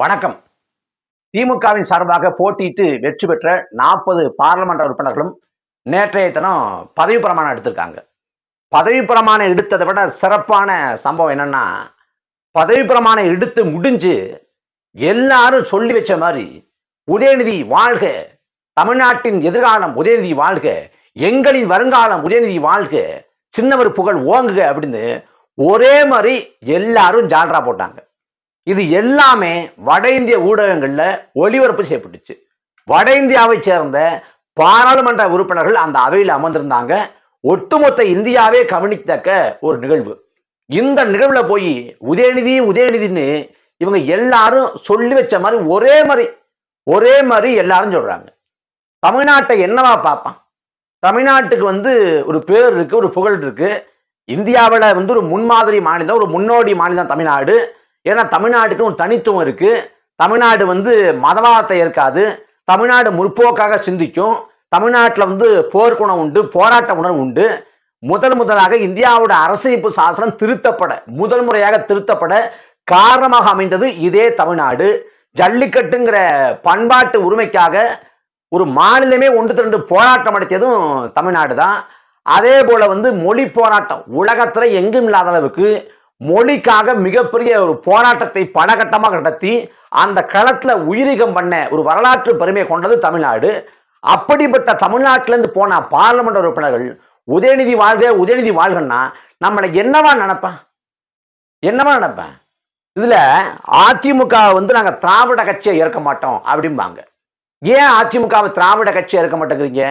வணக்கம். திமுகவின் சார்பாக போட்டியிட்டு வெற்றி பெற்ற நாற்பது பாராளுமன்ற உறுப்பினர்களும் நேற்றைய தினம் பதவி பிரமாணம் எடுத்திருக்காங்க. பதவி பிரமாணம் எடுத்ததை விட சிறப்பான சம்பவம் என்னன்னா பதவி பிரமாணம் எடுத்து முடிஞ்சு எல்லாரும் சொல்லி வச்ச மாதிரி உதயநிதி வாழ்க தமிழ்நாட்டின் எதிர்காலம் உதயநிதி வாழ்க எங்களின் வருங்காலம் உதயநிதி வாழ்க சின்னவர் புகழ் ஓங்குக அப்படின்னு ஒரே மாதிரி எல்லாரும் ஜால்ரா போட்டாங்க. இது எல்லாமே வட இந்திய ஊடகங்களில் ஒளிபரப்பு செய்யப்பட்டுச்சு. வட இந்தியாவை சேர்ந்த பாராளுமன்ற உறுப்பினர்கள் அந்த அவையில் அமர்ந்திருந்தாங்க. ஒட்டுமொத்த இந்தியாவே கவனித்தக்க ஒரு நிகழ்வு. இந்த நிகழ்வுல போய் உதயநிதி உதயநிதின்னு இவங்க எல்லாரும் சொல்லி வச்ச மாதிரி ஒரே மாதிரி ஒரே மாதிரி எல்லாரும் சொல்றாங்க. தமிழ்நாட்டை என்னவா பார்ப்பான்? தமிழ்நாட்டுக்கு வந்து ஒரு பேர் இருக்கு ஒரு புகழ் இருக்கு. இந்தியாவில் வந்து ஒரு முன்மாதிரி மாநிலம் ஒரு முன்னோடி மாநிலம் தமிழ்நாடு. ஏன்னா தமிழ்நாட்டுக்கு ஒரு தனித்துவம் இருக்கு. தமிழ்நாடு வந்து மதவாதத்தை ஏற்காது. தமிழ்நாடு முற்போக்காக சிந்திக்கும். தமிழ்நாட்டில் வந்து போர்க்குணம் உண்டு போராட்ட உணர்வு உண்டு. முதல் முதலாக இந்தியாவோட அரசமைப்பு சாசனம் திருத்தப்பட முதல் முறையாக திருத்தப்பட காரணமாக அமைந்தது இதே தமிழ்நாடு. ஜல்லிக்கட்டுங்கிற பண்பாட்டு உரிமைக்காக ஒரு மாநிலமே ஒன்று திரண்டு போராட்டம் நடத்தியதும் தமிழ்நாடு தான். அதே போல் வந்து மொழி போராட்டம் உலகத்தில் எங்கும் இல்லாத அளவுக்கு மொழிக்காக மிகப்பெரிய ஒரு போராட்டத்தை பணகட்டமாக நடத்தி அந்த களத்தில் உயிரிகம் பண்ண ஒரு வரலாற்று பெருமை கொண்டது தமிழ்நாடு. அப்படிப்பட்ட தமிழ்நாட்டிலேருந்து போன பார்லமெண்ட் உறுப்பினர்கள் உதயநிதி வாழ்க உதயநிதி வாழ்கன்னா நம்மளை என்னவா நினப்பேன் என்னவா நினப்பேன் இதில் அதிமுக வந்து நாங்கள் திராவிட கட்சியை ஏற்க மாட்டோம் அப்படிம்பாங்க. ஏன் அதிமுகவை திராவிட கட்சியை ஏற்க மாட்டேங்கிறீங்க?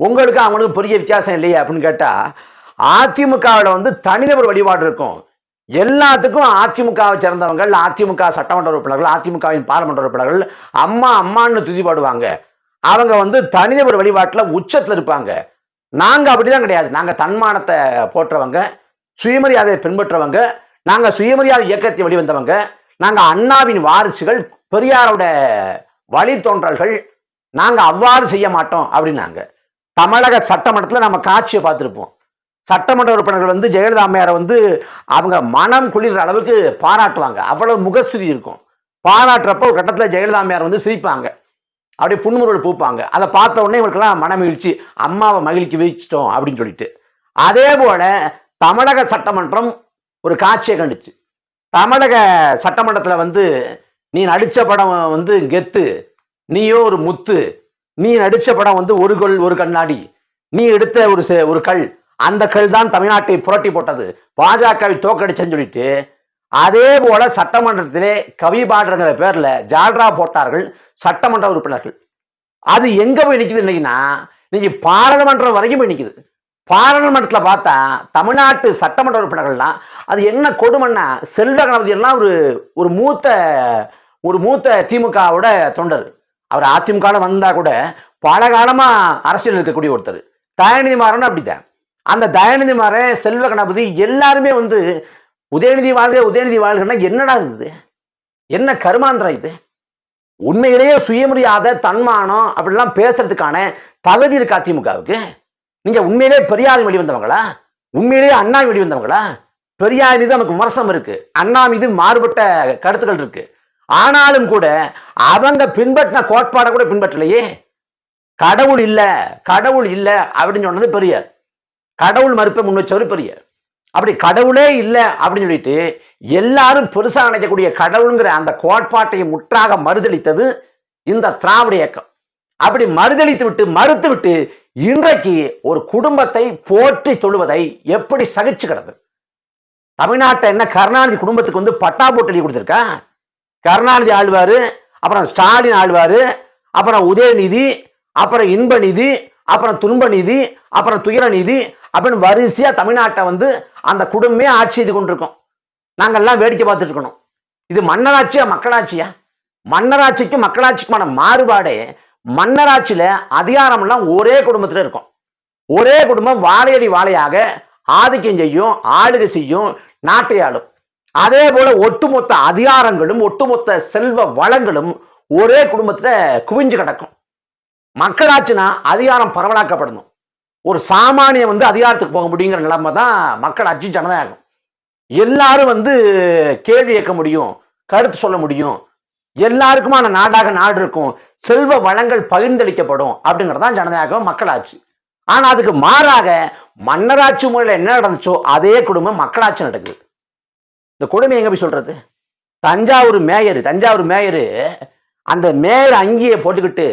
உங்களுக்கு அவங்களுக்கு பெரிய வித்தியாசம் இல்லையே அப்படின்னு கேட்டால் அதிமுகவில் வந்து தனிநபர் வழிபாடு இருக்கும். எல்லாத்துக்கும் அதிமுகவை சேர்ந்தவங்க அதிமுக சட்டமன்ற உறுப்பினர்கள் அதிமுகவின் பாராளுமன்ற உறுப்பினர்கள் அம்மா அம்மான்னு துதி பாடுவாங்க. அவங்க வந்து தனிநபர் வழிபாட்டில் உச்சத்தில் இருப்பாங்க. நாங்கள் அப்படிதான் கிடையாது. நாங்கள் தன்மானத்தை போற்றவங்க சுயமரியாதையை பின்பற்றவங்க நாங்கள் சுயமரியாதை இயக்கத்தை வெளிவந்தவங்க நாங்கள் அண்ணாவின் வாரிசுகள் பெரியாரோட வழித்தோன்றல்கள் நாங்கள் அவ்வாறு செய்ய மாட்டோம் அப்படின்னாங்க. தமிழக சட்டமன்றத்தில் நம்ம காட்சியை பார்த்துருப்போம். சட்டமன்ற உறுப்பினர்கள் வந்து ஜெயலலிதா அம்மையாரை வந்து அவங்க மனம் குளிர்ற அளவுக்கு பாராட்டுவாங்க. அவ்வளவு முகஸ்துதி இருக்கும். பாராட்டுறப்ப ஒரு கட்டத்தில் ஜெயலலிதா அம்மையார் வந்து சிரிப்பாங்க. அப்படியே புன்முறுவல் பூப்பாங்க. அதை பார்த்த உடனே இவங்களுக்கெல்லாம் மன மகிழ்ச்சி அம்மாவை மகிழ்ச்சி வீச்சிட்டோம் அப்படின்னு சொல்லிட்டு. அதே போல தமிழக சட்டமன்றம் ஒரு காட்சியை கண்டுச்சு. தமிழக சட்டமன்றத்தில் வந்து நீ நடித்த படம் வந்து கெத்து. நீயோ ஒரு முத்து. நீ நடித்த படம் வந்து ஒரு கொள் ஒரு கண்ணாடி. நீ எடுத்த ஒரு ஒரு கல். அந்த கல் தான் தமிழ்நாட்டை புரட்டி போட்டது. பாஜகவை தோக்கடிச்சேன்னு சொல்லிட்டு அதே போல சட்டமன்றத்திலே கவி பாடுறங்கிற பேர்ல ஜால்ரா போட்டார்கள் சட்டமன்ற உறுப்பினர்கள். அது எங்க போய் நிற்குது இன்னைக்குன்னா இன்னைக்கு பாராளுமன்றம் வரைக்கும் போய் நிற்குது பாராளுமன்றத்தில் பார்த்தா தமிழ்நாட்டு சட்டமன்ற உறுப்பினர்கள்லாம் அது என்ன கொடுமைன்னா செல்வ கணபதி எல்லாம் ஒரு ஒரு மூத்த ஒரு மூத்த திமுகவோட தொண்டர். அவர் அதிமுகவில் வந்தால் கூட பல காலமாக அரசியல் இருக்கக்கூடிய ஒருத்தர். தயாநிதி மாறன் அப்படித்தான். அந்த தயாநிதி மாற செல்வ கணபதி எல்லாருமே வந்து உதயநிதி வாழ்க உதயநிதி வாழ்கன்னா என்னடா இது என்ன கருமாந்திரம் இது? உண்மையிலேயே சுயமரியாதை தன்மானம் அப்படிலாம் பேசுறதுக்கான தகுதி இருக்கு அதிமுகவுக்கு நீங்க உண்மையிலே பெரியார் வெளி வந்தவங்களா? உண்மையிலேயே அண்ணா வெளி வந்தவங்களா? பெரியார் மீது நமக்கு விமர்சனம் இருக்கு. அண்ணா மீது மாறுபட்ட கருத்துக்கள் இருக்கு. ஆனாலும் கூட அவங்க பின்பற்றின கோட்பாடை கூட பின்பற்றலையே. கடவுள் இல்ல கடவுள் இல்ல அப்படின்னு சொன்னது பெரியார். கடவுள் மறுப்பை முன் வச்சவர் பெரியார் அப்படி கடவுளே இல்லை அப்படின்னு சொல்லிட்டு எல்லாரும் பெருசாக நினைக்கக்கூடிய கடவுளுங்கிற அந்த கோட்பாட்டை முற்றாக மறுதளித்தது இந்த திராவிட இயக்கம். அப்படி மறுதளித்து விட்டு மறுத்து விட்டு இன்றைக்கு ஒரு குடும்பத்தை போற்றி தொழுவதை எப்படி சகிச்சுக்கிறது? தமிழ்நாட்டை என்ன கருணாநிதி குடும்பத்துக்கு வந்து பட்டா போட்டு எழுதி கொடுத்துருக்கா? கருணாநிதி ஆழ்வார் அப்புறம் ஸ்டாலின் ஆழ்வார் அப்புறம் உதயநிதி அப்புறம் இன்ப நிதி அப்புறம் துன்ப நிதி அப்புறம் துயர நிதி அப்படின்னு வரிசையாக தமிழ்நாட்டை வந்து அந்த குடும்பமே ஆட்சி செய்து கொண்டிருக்கோம். நாங்கள்லாம் வேடிக்கை பார்த்துட்டு இருக்கணும். இது மன்னராட்சியா மக்களாட்சியா? மன்னராட்சிக்கும் மக்களாட்சிக்குமான மாறுபாடே மன்னராட்சியில் அதிகாரம்லாம் ஒரே குடும்பத்தில் இருக்கும். ஒரே குடும்பம் வாழையடி வாழையாக ஆதிக்கம் செய்யும் ஆளுகை செய்யும் நாட்டை ஆளும். அதே போல ஒட்டுமொத்த அதிகாரங்களும் ஒட்டுமொத்த செல்வ வளங்களும் ஒரே குடும்பத்தில் குவிஞ்சு கிடக்கும். மக்களாட்சினா அதிகாரம் பரவலாக்கப்படணும். ஒரு சாமானியம் வந்து அதிகாரத்துக்கு போக முடியுங்கிற நிலைமை தான் மக்கள் அச்சு ஜனதாயகம் எல்லாரும் வந்து கேள்வி கேட்க முடியும் கருத்து சொல்ல முடியும். எல்லாருக்குமான நாடாக நாடு இருக்கும் செல்வ வளங்கள் பகிர்ந்தளிக்கப்படும் அப்படிங்கறதுதான் ஜனநாயகம் மக்களாட்சி ஆனா அதுக்கு மாறாக மன்னராட்சி முறையில் என்ன நடந்துச்சோ அதே குடும்பம் மக்களாட்சி நடக்குது. இந்த கொடுமை எங்க போய் சொல்றது? தஞ்சாவூர் மேயர் தஞ்சாவூர் மேயர் அந்த மேயர் அங்கேயே போட்டுக்கிட்டு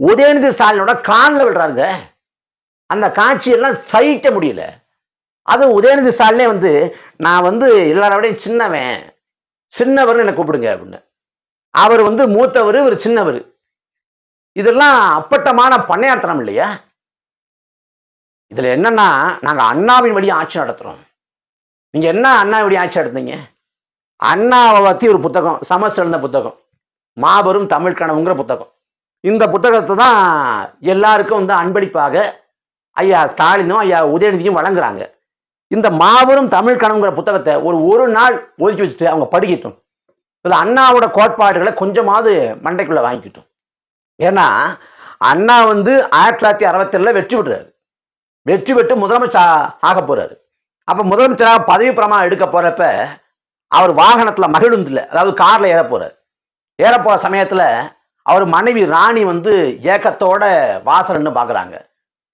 உதயநிதி ஸ்டாலினோட காலில் விடுறாருங்க அந்த காட்சியெல்லாம் சகிக்க முடியல. அது உதயநிதி ஸ்டாலினே வந்து நான் வந்து எல்லாரை விடையும் சின்னவன். சின்னவர்னு என்னை கூப்பிடுங்க அப்படின்னு. அவர் வந்து மூத்தவர் இவர் சின்னவர். இதெல்லாம் அப்பட்டமான பண்ணையார்த்தனம் இல்லையா? இதில் என்னன்னா நாங்கள் அண்ணாவின் வழி ஆட்சி நடத்துகிறோம் நீங்கள் என்ன அண்ணா வழி ஆட்சி நடத்துனீங்க? அண்ணாவை பற்றி ஒரு புத்தகம் சமசிறந்த புத்தகம். மாபெரும் தமிழ் கனவுங்கிற புத்தகம். இந்த புத்தகத்தை தான் எல்லாருக்கும் வந்து அன்பளிப்பாக ஐயா ஸ்டாலினும் ஐயா உதயநிதியும் வழங்குறாங்க. இந்த மாபெரும் தமிழ் கனவுங்கிற புத்தகத்தை ஒரு ஒரு நாள் ஒதுக்கி வச்சுட்டு அவங்க படிக்கட்டும். இதில் அண்ணாவோட கோட்பாடுகளை கொஞ்சமாவது மண்டைக்குள்ளே வாங்கிக்கிட்டோம். ஏன்னா அண்ணா வந்து ஆயிரத்தி தொள்ளாயிரத்தி அறுபத்தேழில் வெற்றி பெற்றாரு. வெற்றி பெற்று முதலமைச்சர் ஆக போகிறாரு அப்போ முதலமைச்சராக பதவி பிரமாணம் எடுக்க போகிறப்ப அவர் வாகனத்தில் மகிழுந்துல அதாவது காரில் ஏற போறாரு. ஏற போற அவர் மனைவி ராணி வந்து ஏக்கத்தோட வாசல்னு பார்க்குறாங்க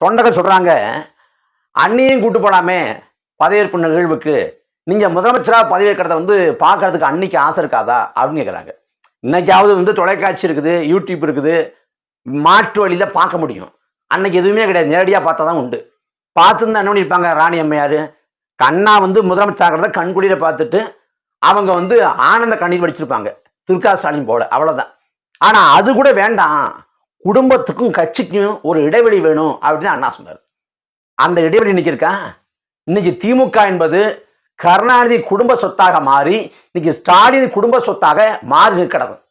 தொண்டர்கள் சொல்கிறாங்க அண்ணியும் கூட்டு போலாமே பதவியேற்பு நிகழ்வுக்கு. நீங்கள் முதலமைச்சராக பதவியேற்கிறத வந்து பார்க்கறதுக்கு அன்னைக்கு ஆசை இருக்காதா? அப்படின்னு கேட்குறாங்க இன்னைக்காவது வந்து தொலைக்காட்சி இருக்குது யூடியூப் இருக்குது மாற்று வழியில் பார்க்க முடியும். அன்னைக்கு எதுவுமே கிடையாது நேரடியாக பார்த்தா தான் உண்டு. பார்த்துருந்தா என்ன பண்ணியிருப்பாங்க ராணி அம்மையார்? கண்ணா வந்து முதலமைச்சர் ஆகிறத பார்த்துட்டு அவங்க வந்து ஆனந்த கண்ணீர் வடிச்சிருப்பாங்க. துர்கா ஸ்டாலின் போல அவ்வளோதான் ஆனால் அது கூட வேண்டாம். குடும்பத்துக்கும் கட்சிக்கும் ஒரு இடைவெளி வேணும் அப்படின்னு அண்ணா சொன்னார். அந்த இடைவெளி இன்னைக்கு இருக்கா? இன்னைக்கு திமுக என்பது கருணாநிதி குடும்ப சொத்தாக மாறி இன்னைக்கு ஸ்டாலின் குடும்ப சொத்தாக மாறி கிடக்கும்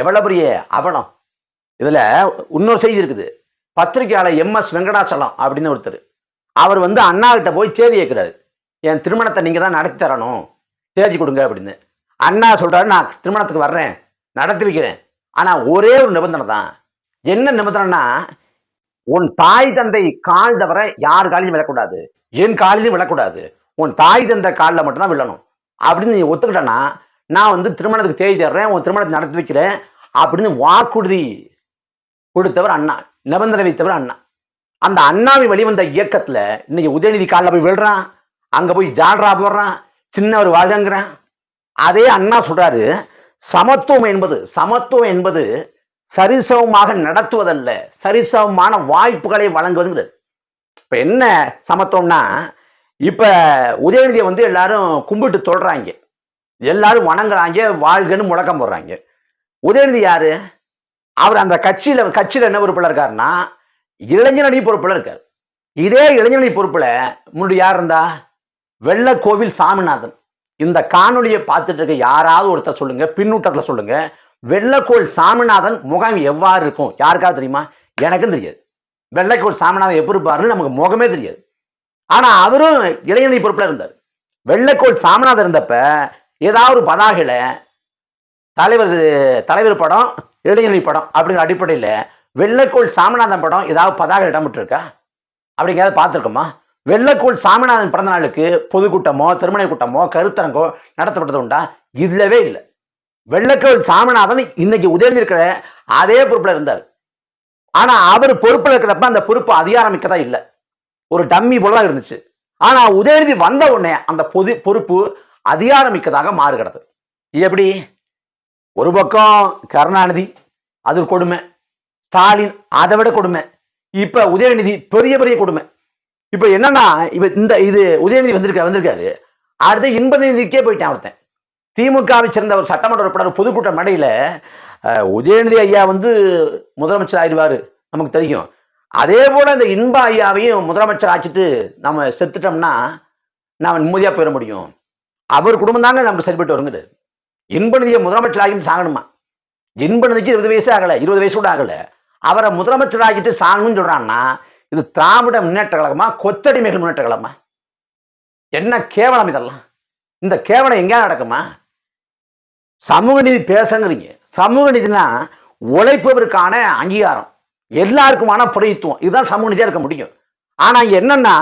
எவ்வளவு பெரிய அவலம். இதுல இன்னொரு செய்தி இருக்குது. பத்திரிகையாளர் எம் எஸ் வெங்கடாச்சலம் அப்படின்னு ஒருத்தர். அவர் வந்து அண்ணா கிட்ட போய் தேதி கேட்கிறாரு. என் திருமணத்தை நீங்க தான் நடத்தி தரணும். தேதி கொடுங்க அப்படின்னு. அண்ணா சொல்றாரு நான் திருமணத்துக்கு வர்றேன் நடத்தி வைக்கிறேன். ஆனா ஒரே ஒரு நிபந்தனை தான். என்ன நிபந்தனைனா உன் தாய் தந்தை கால் தவிர யார் காலையும் விழக்கூடாது. என் காலிலையும் விழக்கூடாது. உன் தாய் தந்தை காலில் மட்டும்தான் விழணும். அப்படின்னு நீ ஒத்துக்கிட்டனா நான் வந்து திருமணத்துக்கு தேதி தர்றேன் உன் திருமணத்தை நடத்தி வைக்கிறேன் அப்படின்னு வாக்குறுதி கொடுத்தவர் அண்ணா நிபந்தனை வைத்தவர் அண்ணா. அந்த அண்ணாவை வெளிவந்த இயக்கத்தில் இன்னைக்கு உதயநிதி காலில் போய் விழுறான் அங்கே போய் ஜால்ரா போடுறான் சின்னவர் வாழ்கிறான் அதே அண்ணா சொல்றாரு சமத்துவம் என்பது சமத்துவம் என்பது சரிசமமாக நடத்துவதல்ல சரிசமமான வாய்ப்புகளை வழங்குவதுங்கிறது. இப்ப என்ன சமத்துவம்னா இப்ப உதயநிதியை வந்து எல்லாரும் கும்பிட்டு தொடுறாங்க. எல்லாரும் வணங்குறாங்க வாழ்கன்னு முழக்கம் போடுறாங்க. உதயநிதி யாரு? அவர் அந்த கட்சியில கட்சியில என்ன உறுப்பில் இருக்காருன்னா இளைஞரணி பொறுப்புல இருக்கார். இதே இளைஞரணி பொறுப்புல முன்னாடி யார் இருந்தா? வெள்ளக்கோவில் சாமிநாதன். இந்த காணொலியை பார்த்துட்டு இருக்க யாராவது ஒருத்தர் சொல்லுங்க பின்னூட்டத்தில் சொல்லுங்க. வெள்ளக்கோள் சாமிநாதன் முகம் எவ்வாறு இருக்கும்? யாருக்காவது தெரியுமா? எனக்கும் தெரியாது. வெள்ளைக்கோள் சாமிநாதன் எப்படி இருப்பாருன்னு நமக்கு முகமே தெரியாது. ஆனால் அவரும் இளைஞனை பொறுப்பில் இருந்தார். வெள்ளைக்கோள் சாமிநாதன் இருந்தப்ப ஏதாவது ஒரு பதாகையில தலைவர் தலைவர் படம் இளைஞரணி படம் அப்படிங்கிற அடிப்படையில் வெள்ளைக்கோள் சாமிநாதன் படம் ஏதாவது பதாக இடம்பெற்றிருக்கா? அப்படிங்கிறத பார்த்துருக்கோமா? வெள்ளைக்கோள் சாமிநாதன் பிறந்த நாளுக்கு பொதுக்கூட்டமோ திருமண கூட்டமோ கருத்தரங்கோ நடத்தப்பட்டது உண்டா? இல்லவே இல்லை. வெள்ளைக்கோள் சாமிநாதன் இன்னைக்கு உதவி அதே பொறுப்புல இருந்தார். ஆனா அவர் பொறுப்புல இருக்கிறப்ப அந்த பொறுப்பு அதிகாரமிக்கதா இல்லை. ஒரு டம்மி போல தான் இருந்துச்சு. ஆனா உதயநிதி வந்த உடனே அந்த பொது பொறுப்பு அதிகாரமிக்கதாக மாறுகிறது. எப்படி? ஒரு பக்கம் கருணாநிதி அது கொடுமை ஸ்டாலின் அதை விட கொடுமை இப்ப உதயநிதி பெரிய பெரிய கொடுமை. இப்ப என்னன்னா இப்ப இந்த இது உதயநிதி வந்திருக்க வந்திருக்காரு. அடுத்து இன்பநிதிக்கே போயிட்டான் ஒருத்தன். திமுகவை சேர்ந்த ஒரு சட்டமன்ற உறுப்பினர் பொதுக்கூட்ட மேடையில உதயநிதி ஐயா வந்து முதலமைச்சர் ஆயிடுவாரு நமக்கு தெரியும். அதே போல இந்த இன்ப ஐயாவையும் முதலமைச்சர் ஆச்சுட்டு நம்ம செத்துட்டோம்னா நாம் நிம்மதியாக போயிட முடியும். அவர் குடும்பம் தாங்க நமக்கு சரிப்பட்டு வருங்குது. இன்பநிதியை முதலமைச்சர் ஆகிட்டு சாகணுமா? இன்பநிதிக்கு இருபது வயசு ஆகலை இருபது வயசு கூட ஆகலை. அவரை முதலமைச்சர் ஆகிட்டு சாகணும்னு சொல்கிறான்னா இது திராவிட முன்னேற்ற கழகமா கொத்தடிமைகள் முன்னேற்ற கழகமா? என்ன கேவலம் இதெல்லாம்? இந்த கேவலம் எங்கேயா நடக்குமா? சமூக நீதி பேசங்கிறீங்க சமூக நீதினா உழைப்பவருக்கான அங்கீகாரம். எல்லாருக்குமான பிரதித்துவம் இதுதான் சமூக நீதியாக இருக்க முடியும். ஆனால் இங்க என்னன்னா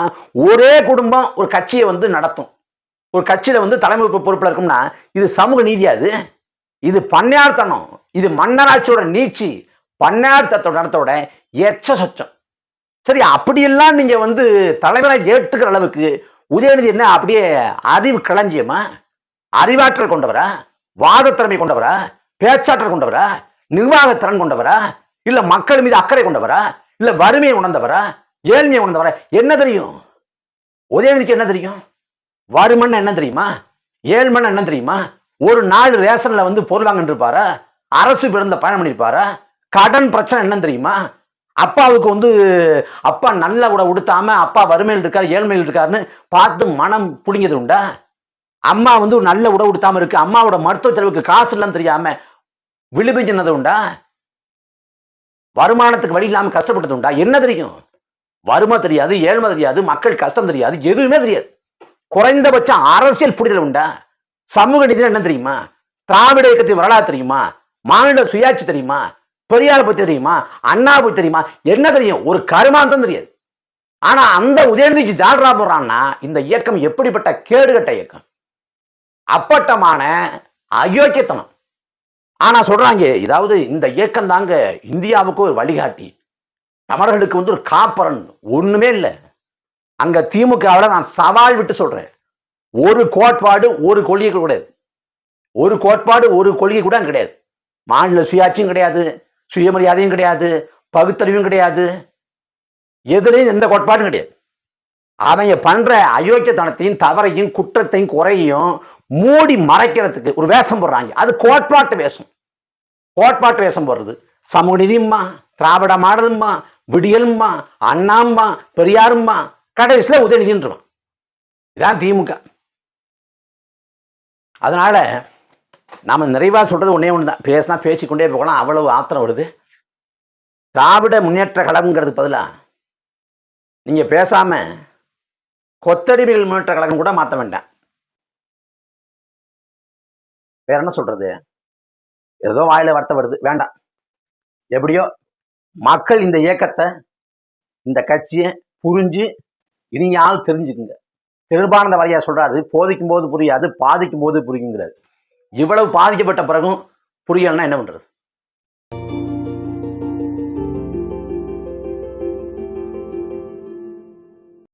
ஒரே குடும்பம் ஒரு கட்சியை வந்து நடத்தும். ஒரு கட்சியில் வந்து தலைமை பொறுப்பில் இருக்கும்னா இது சமூக நீதியாது இது? பண்ணையார்த்தனம் இது மன்னராட்சியோட நீச்சி பண்ணையார்த்தத்தோட நடத்தோட எச்ச சொச்சம். சரி அப்படியெல்லாம் நீங்கள் வந்து தலைவரை ஏற்றுக்கிற அளவுக்கு உதயநிதி என்ன அப்படியே அறிவு களஞ்சியமா? அறிவாற்றல் கொண்டவரா? வாதத்திறமை கொண்டவரா? பேச்சாற்றல் கொண்டவரா? நிர்வாகத்திறன் கொண்டவரா? இல்ல மக்கள் மீது அக்கறை கொண்டவரா? இல்ல வறுமையை உணர்ந்தவரா? ஏழ்மையை உணர்ந்தவரா? என்ன தெரியும்? உதயநிதிக்கு என்ன தெரியும்? வறுமன் என்ன தெரியுமா? ஏழ்மன் என்ன தெரியுமா? ஒரு நாள் ரேஷன்ல வந்து பொருள் வாங்கிட்டு இருப்பாரா அரசு பிறந்த பயணம் பண்ணியிருப்பாரா கடன் பிரச்சனை என்னன்னு தெரியுமா? அப்பாவுக்கு வந்து அப்பா நல்ல கூட உடுத்தாம அப்பா வறுமையில் இருக்காரு ஏழ்மையில் இருக்காருன்னு பார்த்து மனம் புடிஞ்சது உண்டா? அம்மா வந்து ஒரு நல்ல உடை உடுத்தாம இருக்கு. அம்மாவோட மருத்துவ செலவுக்கு காசு இல்லாமல் தெரியாம விழுபிஞ்சினது உண்டா? வருமானத்துக்கு வழி இல்லாம கஷ்டப்பட்டது உண்டா? என்ன தெரியும்? வறுமை தெரியாது ஏழ்மை தெரியாது மக்கள் கஷ்டம் தெரியாது எதுவுமே தெரியாது. குறைந்தபட்சம் அரசியல் புரிதல் உண்டா? சமூக நீதி என்ன தெரியுமா? திராவிட இயக்கத்தின் வரலாறு தெரியுமா? மாநில சுயாட்சி தெரியுமா? பெரியார் பத்தி தெரியுமா? அண்ணா பத்தி தெரியுமா? என்ன தெரியும்? ஒரு கருமாந்தம் தெரியாது. ஆனா அந்த உதயநிதிக்கு ஜால்ரா போடுறான்னா இந்த இயக்கம் எப்படிப்பட்ட கேடுகட்ட இயக்கம்? அப்பட்டமான அயோக்கியத்தனம். ஆனா சொல்றாங்க இதாவது இந்த இயக்கம் தாங்க இந்தியாவுக்கு ஒரு வழிகாட்டி. தமிழர்களுக்கு வந்து ஒரு காப்பரன் ஒண்ணுமே இல்லை. அங்க திமுகவில் நான் சவால் விட்டு சொல்றேன். ஒரு கோட்பாடு ஒரு கொள்கை கூட கிடையாது. ஒரு கோட்பாடு ஒரு கொள்கை கூட கிடையாது. மாநில சுயாட்சியும் கிடையாது சுயமரியாதையும் கிடையாது பகுத்தறிவும் கிடையாது. எதுலேயும் எந்த கோட்பாடும் கிடையாது. அவங்க பண்ற அயோக்கியத்தனத்தையும் தவறையும் குற்றத்தையும் குறையும் மூடி மறைக்கிறதுக்கு ஒரு வேஷம் போடுறாங்க. அது கோட்பாட்டு வேஷம். கோட்பாட்டு வேஷம் போடுறது. சமூக நிதியும்மா திராவிட மாடலும்மா விடியலும்மா அண்ணாம்மா பெரியாரும்மா கடைசியில் உதயநிதின்றான் இதான் திமுக. அதனால நாம நிறைவாக சொல்றது ஒன்னே ஒன்று தான் பேசினா பேசிக்கொண்டே போகலாம். அவ்வளவு ஆத்திரம் வருது. திராவிட முன்னேற்ற கழகங்கிறது பதிலாக நீங்கள் பேசாமல் கொத்தடிமைகள் முன்னேற்ற கழகம் கூட மாற்ற வேண்டாம். வேற என்ன சொல்றது? ஏதோ வாயில வார்த்தை வருது. வேண்டாம். எப்படியோ மக்கள் இந்த இயக்கத்தை இந்த கட்சியை புரிஞ்சு இனியால் தெரிஞ்சுக்குங்க. திருபானந்த வரையா சொல்றாரு போதிக்கும் போது புரியாது பாதிக்கும் போது புரியுங்கிறாரு. இவ்வளவு பாதிக்கப்பட்ட பிறகும் புரியலன்னா என்ன பண்றது?